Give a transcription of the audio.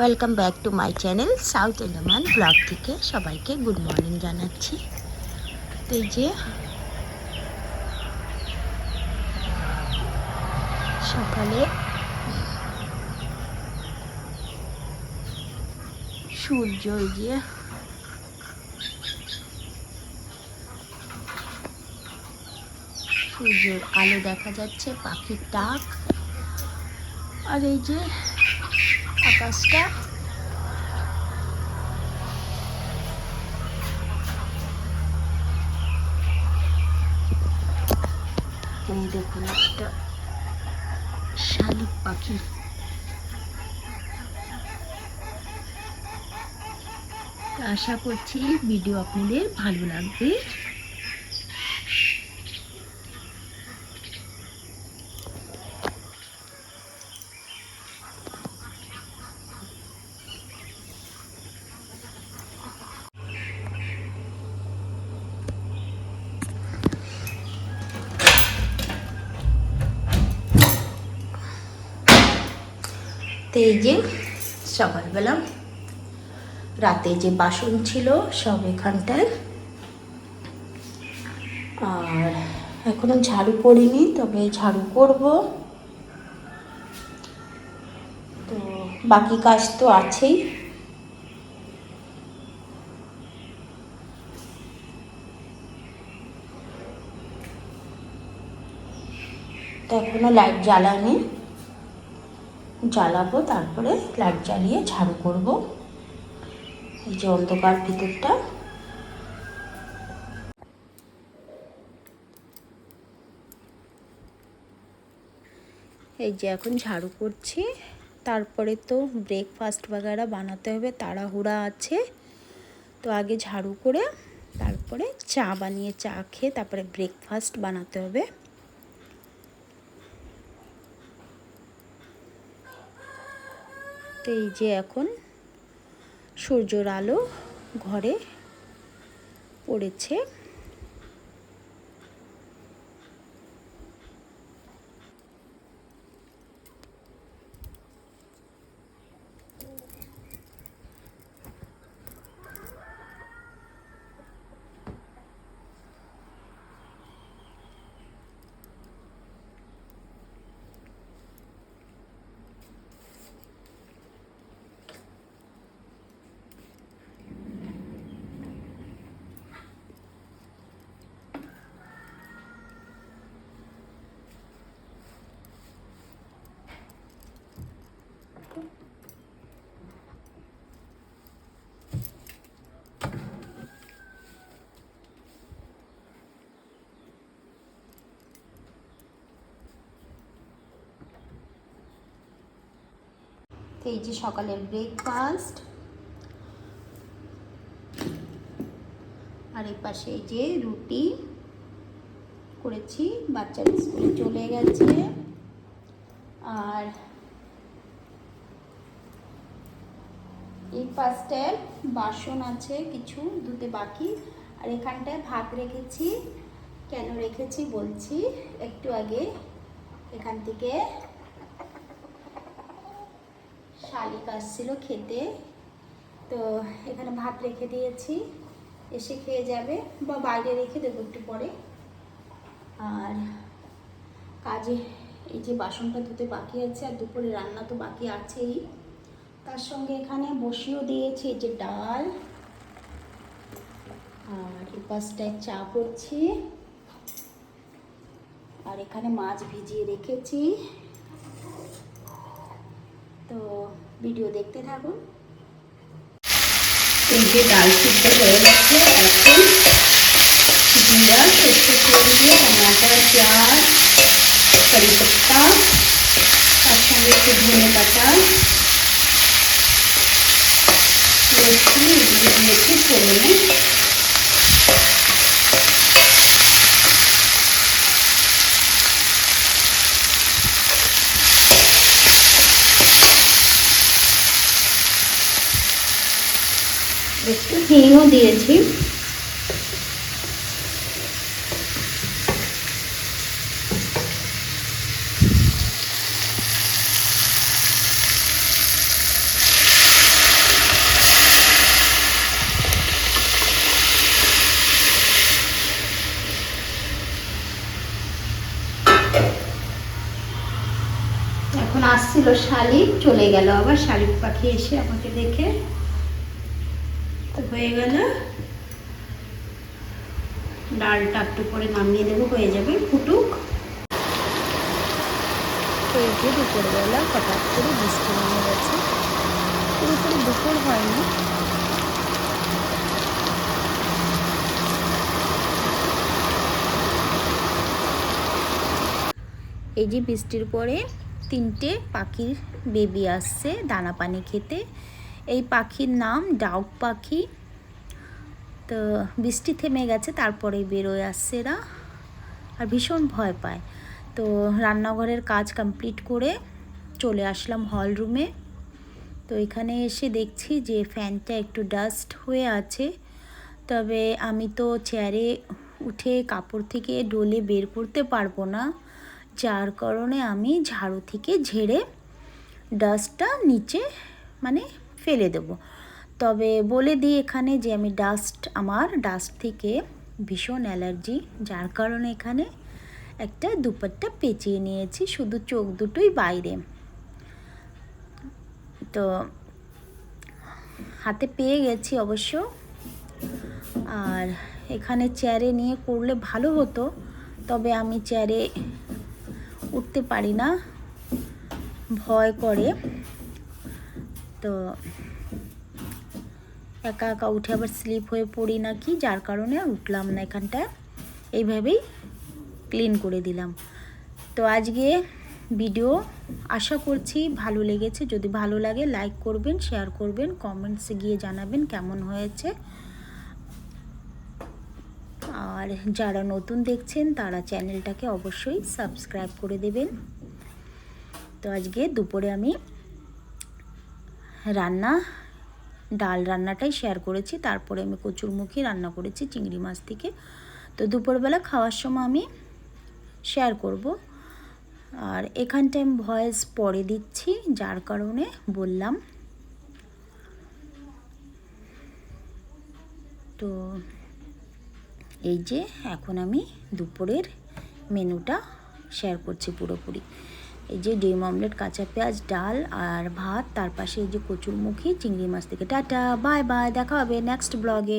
Welcome back to my channel south ইন্ডিয়ামান vlog থেকে সবাইকে good morning জানাচ্ছি। তো এই যে, সকালে সূর্য ওই যে, সূর্যের আলো দেখা যাচ্ছে, পাখির ডাক। আর এই যে আকাশটা এই দেখুন একটা শালিক পাখি। আশা করছি ভিডিও আপনাদের ভালো লাগবে। এই যে সকালবেলা, রাতে যে বাসন ছিল সব এখানটায়। আর এখনও ঝাড়ু করিনি, তবে ঝাড়ু করব। তো বাকি কাজ তো আছেই। তো এখনও লাইট জ্বালানি। জ্বালাবো, তারপরে লাইট জ্বালিয়ে ঝাড়ু করব। এই যে অন্ধকার ভিতরটা। এই যে এখন ঝাড়ু করছি। তারপরে তো ব্রেকফাস্ট বাগারা বানাতে হবে, তাড়াহুড়া আছে। তো আগে ঝাড়ু করে, তারপরে চা বানিয়ে চা খেয়ে তারপরে ব্রেকফাস্ট বানাতে হবে। তো এই যে এখন সূর্যর আলো ঘরে পড়েছে। তো এই যে সকালের ব্রেকফাস্ট আর এই পাশে এই যে রুটি করেছি, বাচ্চারা স্কুলে চলে গেছে। আর এই পাশটায় বাসন আছে, কিছু ধুতে বাকি। আর এখানটায় ভাত রেখেছি। কেন রেখেছি বলছি, একটু আগে এখান থেকে শালিক আসছিল খেতে। তো এখানে ভাত রেখে দিয়েছি। এসে খেয়ে যাবে বা বাইরে রেখে দেবো একটু পরে। আর কাজে এই যে বাসনটা ধুতে বাকি আছে আর দুপুরে রান্না তো বাকি আছেই। তার সঙ্গে এখানে বসিয়েও দিয়েছি যে ডাল। আর এই পাশটায় চা করছি। আর এখানে মাছ ভিজিয়ে রেখেছি। তো ভিডিও দেখতে থাকুন এই যে ডাল সিদ্ধ হয়ে গেছে এখন জিরা সর্ষে তেল দিয়ে টমাটার পেঁয়াজ কারি পাত্তা তার সঙ্গে একটু ধনে পাতা রসুন এগুলো দিয়েছি ফোড়নে হিংও দিয়েছি। এখন আসছিল শালিক চলে গেল আবার শালিক পাখি এসে আমাকে দেখে। তো হয়ে গেল। ডালটা একটু করে নামিয়ে দেবো হয়ে যাবে ফুটুক। দুপুরবেলা হঠাৎ করে বৃষ্টি নেমে গেছে। পুরোপুরি দুপুর হয়নি। এই যে বৃষ্টির পরে তিনটে পাখির বেবি আসছে দানা পানি খেতে। এই পাখির নাম ডাউক পাখি। তো বৃষ্টি থেমে গেছে তারপরে বেরোয় আসছে এরা আর ভীষণ ভয় পায়। তো রান্নাঘরের কাজ কমপ্লিট করে চলে আসলাম হল রুমে তো এখানে এসে দেখছি যে ফ্যানটা একটু ডাস্ট হয়ে আছে। তবে আমি তো চেয়ারে উঠে কাপড় থেকে ডোলে বের করতে পারব না, যার কারণে আমি ঝাড়ু থেকে ঝেড়ে ডাস্টটা নিচে মানে ফেলে দেবো। তবে বলে দিই এখানে যে আমি ডাস্ট আমার ডাস্ট থেকে ভীষণ অ্যালার্জি যার কারণে এখানে একটা দুপাট্টা পেঁচিয়ে নিয়েছি, শুধু চোখ দুটোই বাইরে। তো হাতে পেয়ে গেছি অবশ্য। আর এখানে চেয়ারে নিয়ে করলে ভালো হতো, তবে আমি চেয়ারে উঠতে পারি না। ভয় করে। তো একা একা উঠে আবার স্লিপ হয়ে পড়ি না কি যার কারণে উঠলাম না এখানটায় এইভাবেই ক্লিন করে দিলাম। তো আজকে ভিডিও আশা করছি ভালো লেগেছে। যদি ভালো লাগে লাইক করবেন শেয়ার করবেন কমেন্টসে গিয়ে জানাবেন কেমন হয়েছে। আর যারা নতুন দেখছেন, তারা চ্যানেলটাকে অবশ্যই সাবস্ক্রাইব করে দেবেন। তো আজকে দুপুরে আমি রান্না, ডাল রান্নাটাই শেয়ার করেছি। তারপরে আমি কচুরমুখী রান্না করেছি চিংড়ি মাছ থেকে। তো দুপুরবেলা খাওয়ার সময় আমি শেয়ার করব। আর এখানটায় আমি ভয়েস পরে দিচ্ছি, যার কারণে বললাম। তো এই যে এখন আমি দুপুরের মেনুটা শেয়ার করছি পুরোপুরি। এই যে ডিম অমলেট, কাঁচা পেঁয়াজ, ডাল আর ভাত। তার পাশে এই যে কচুরমুখী, চিংড়ি মাছ থেকে। টাটা, বাই বাই, দেখা হবে নেক্সট ব্লগে